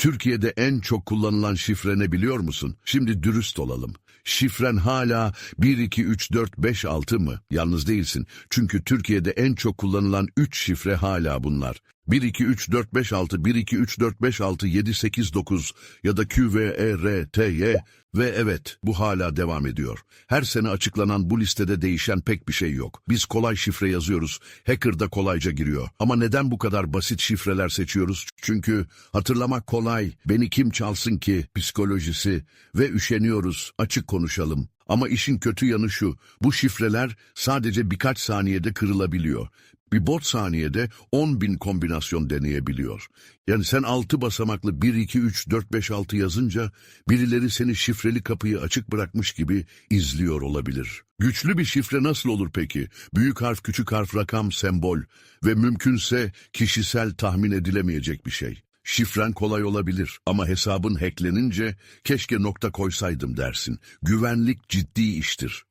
Türkiye'de en çok kullanılan şifre ne biliyor musun? Şimdi dürüst olalım. Şifren hala 1, 2, 3, 4, 5, 6 mı? Yalnız değilsin. Çünkü Türkiye'de en çok kullanılan 3 şifre hala bunlar. 1, 2, 3, 4, 5, 6, 1, 2, 3, 4, 5, 6, 7, 8, 9 ya da Q, V, E, R, T, Y ve evet bu hala devam ediyor. Her sene açıklanan bu listede değişen pek bir şey yok. Biz kolay şifre yazıyoruz, hacker da kolayca giriyor. Ama neden bu kadar basit şifreler seçiyoruz? Çünkü hatırlamak kolay, beni kim çalsın ki psikolojisi ve üşeniyoruz, açık konuşalım. Ama işin kötü yanı şu, bu şifreler sadece birkaç saniyede kırılabiliyor. Bir bot saniyede 10 bin kombinasyon deneyebiliyor. Yani sen 6 basamaklı 1, 2, 3, 4, 5, 6 yazınca birileri seni şifreli kapıyı açık bırakmış gibi izliyor olabilir. Güçlü bir şifre nasıl olur peki? Büyük harf, küçük harf, rakam, sembol ve mümkünse kişisel tahmin edilemeyecek bir şey. Şifren kolay olabilir ama hesabın hacklenince keşke nokta koysaydım dersin. Güvenlik ciddi iştir.